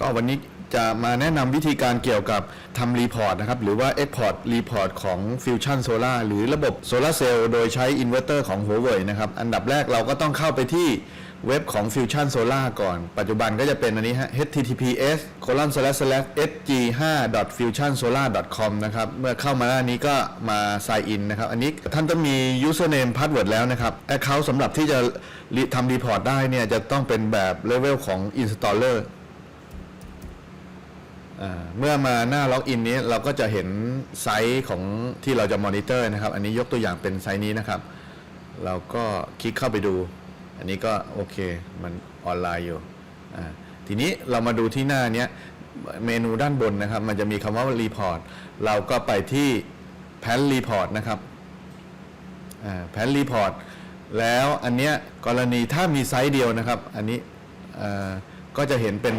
ก็วันนี้จะมาแนะนำวิธีการเกี่ยวกับทำรีพอร์ตนะครับ หรือว่า Export Report ของ Fusion Solar หรือระบบโซลาเซลล์โดยใช้อินเวอร์เตอร์ของ Huawei นะครับ อันดับแรกเราก็ต้องเข้าไปที่เว็บของ Fusion Solar ก่อน ปัจจุบันก็จะเป็นอันนี้ฮะ https colon slash slash sg5.fusionsolar.com นะครับ เมื่อเข้ามาหน้านี้ก็มา sign in นะครับ อันนี้ท่านต้องมี username password แล้วนะครับ account สำหรับที่จะทำรีพอร์ตได้เนี่ยจะต้องเป็นแบบเลเวลของ installer เมื่อมาหน้าล็อกอินนี้เราก็จะเห็นไซส์ของที่เราจะมอนิเตอร์นะครับ อันนี้ยกตัวอย่างเป็นไซส์นี้นะครับ เราก็คลิกเข้าไปดู อันนี้ก็โอเคมันออนไลน์อยู่ทีนี้เรามาดูที่หน้านี้เมนูด้านบนนะครับ มันจะมีคำว่า Report เราก็ไปที่แพนรีพอร์ตนะครับแพนรีพอร์ตแล้วอันเนี้ยกรณีถ้ามีไซส์เดียวนะครับ อันนี้ ก็จะเห็นเป็น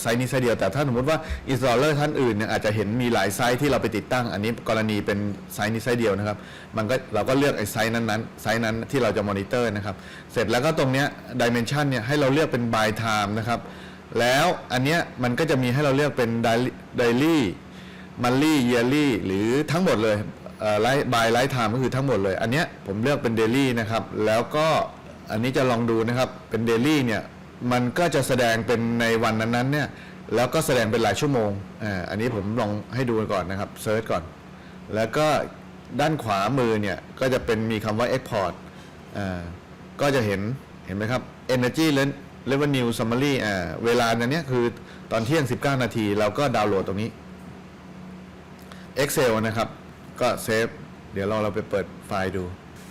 ไซส์นี้ไซส์เดียว แต่ถ้าสมมติว่าอินสตอเลอร์ท่านอื่นเนี่ยอาจจะเห็นมีหลายไซส์ที่เราไปติดตั้ง อันนี้กรณีเป็นไซส์นี้ไซส์เดียวนะครับมันก็เราก็เลือกไอ้ไซส์นั้นๆไซส์นั้นที่เราจะมอนิเตอร์นะครับเสร็จแล้วก็ตรงเนี้ยดิเมนชันเนี่ยให้เราเลือกเป็น by time นะครับแล้วอันเนี้ยมันก็จะมีให้เราเลือกเป็น daily มันลี่เยลลี่หรือทั้งหมดเลยไลท์บายไลท์ไทม์ก็คือทั้งหมดเลย อันเนี้ยผมเลือกเป็นเดลี่นะครับ แล้วก็อันนี้จะลองดูนะครับ เป็นเดลี่เนี่ย มันก็จะแสดงเป็นในวันนั้นๆเนี่ยแล้วก็แสดงเป็นหลายชั่วโมงอ่าอันนี้ผมลองให้ดูก่อนนะครับเซิร์ชก่อน แล้วก็ด้านขวามือเนี่ยก็จะเป็นมีคำว่า Export อ่าก็จะเห็นเห็นไหมครับ Energy Revenue Summary อ่าเวลานั้นเนี่ยคือตอนเที่ยง 19 นาที เราก็ดาวน์โหลดตรงนี้ Excel นะครับ ก็เซฟ เดี๋ยวเราเราไปเปิดไฟล์ดู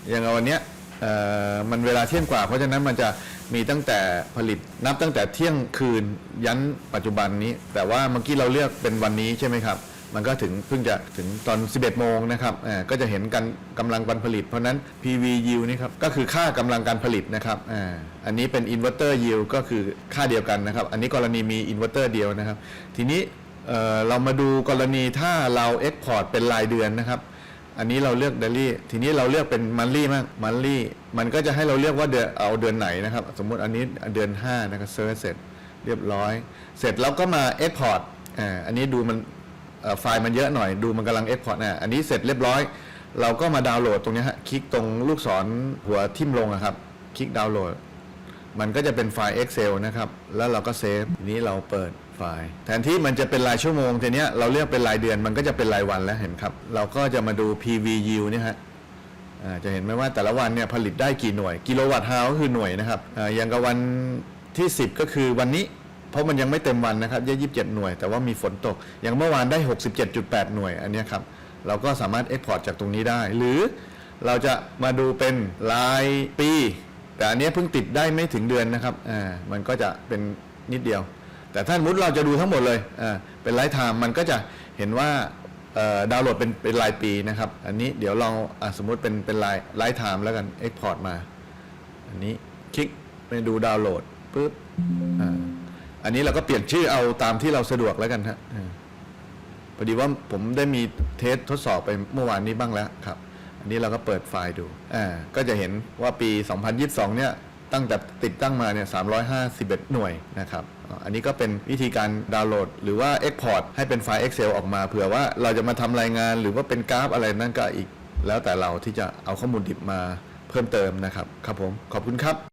อย่างวันเนี้ยเอ่อมันเวลาเที่ยงกว่า เพราะฉะนั้นมันจะ มีตั้งแต่ผลิตนับตั้งแต่เที่ยงคืนยันปัจจุบันนี้ แต่ว่าเมื่อกี้เราเลือกเป็นวันนี้ใช่ไหมครับ มันก็ถึงเพิ่งจะถึงตอน 11 โมงนะครับอ่าก็จะเห็นกันกำลังการผลิต เพราะนั้น PV yield นี่ครับก็คือค่ากำลังการผลิตนะครับอ่าอันนี้เป็น inverter yield ก็คือค่าเดียวกันนะครับ อันนี้กรณีมี inverter เดียวนะครับ ทีนี้เอ่อเรามาดูกรณีถ้าเรา Export เป็นรายเดือนนะครับ อันนี้เราเลือก daily ทีนี้เราเลือกเป็น monthly มั้ง monthly มันก็จะให้เราเลือกว่าเดือนเอาเดือนไหนนะครับ สมมุติอันนี้เดือน5นะครับเซิร์ชเสร็จเรียบร้อย เสร็จเราก็มา Export อ่าอันนี้ดูมันไฟล์มันเยอะหน่อยดูมันกำลัง Export อะอันนี้เสร็จเรียบร้อย เราก็มาดาวน์โหลดตรงนี้ฮะคลิกตรงลูกศรหัวทิ่มลงอะครับ คลิกดาวน์โหลด มันก็จะเป็นไฟล์ Excel นะครับ แล้วเราก็เซฟทีนี้เราเปิด ไฟล์ แทนที่มันจะเป็นรายชั่วโมงทีเนี้ยเราเลือกเป็นรายเดือนมันก็จะเป็นรายวันแล้วเห็นครับ เราก็จะมาดู PV yield เนี่ยฮะจะเห็นไหมว่าแต่ละวันเนี่ยผลิตได้กี่หน่วย กิโลวัตต์ฮาวก็คือหน่วยนะครับออย่างกับวันที่ 10 ก็คือวันนี้ เพราะมันยังไม่เต็มวันนะครับยี่สิบเจ็ดหน่วย แต่ว่ามีฝนตก อย่างเมื่อวานได้ 67.8 หน่วยอันนี้ครับเราก็สามารถ Export จากตรงนี้ได้ หรือเราจะมาดูเป็นรายปี แต่อันนี้เพิ่งติดได้ไม่ถึงเดือนนะครับอ่ามันก็จะเป็นนิดเดียว แต่ถ้าสมมติเราจะดูทั้งหมดเลยเป็นไลฟ์ไทม์มันก็จะเห็นว่าดาวน์โหลดเป็นเป็นรายปีนะครับ อันนี้เดี๋ยวลองอสมมุติเป็นเป็นรายไลฟ์ไทม์แล้วกัน Export มา อันนี้คลิกไปดูดาวน์โหลดปุ๊บอ,อันนี้เราก็เปลี่ยนชื่อเอาตามที่เราสะดวกแล้วกันฮะพอดีว่าผมได้มีเทสทดสอบไปเมื่อวานนี้บ้างแล้วครับ อันนี้เราก็เปิดไฟล์ดูอ่าก็จะเห็นว่าปี 2022 เนี่ย ตั้งแต่ติดตั้งมาเนี่ย351 หน่วยนะครับ อันนี้ก็เป็นวิธีการดาวน์โหลด หรือว่า Export ให้เป็นไฟล์ Excel ออกมาเผื่อว่าเราจะมาทำรายงาน หรือว่าเป็นกราฟอะไรนั่นก็อีก แล้วแต่เราที่จะเอาข้อมูลดิบมาเพิ่มเติมนะครับ ครับผม ขอบคุณครับ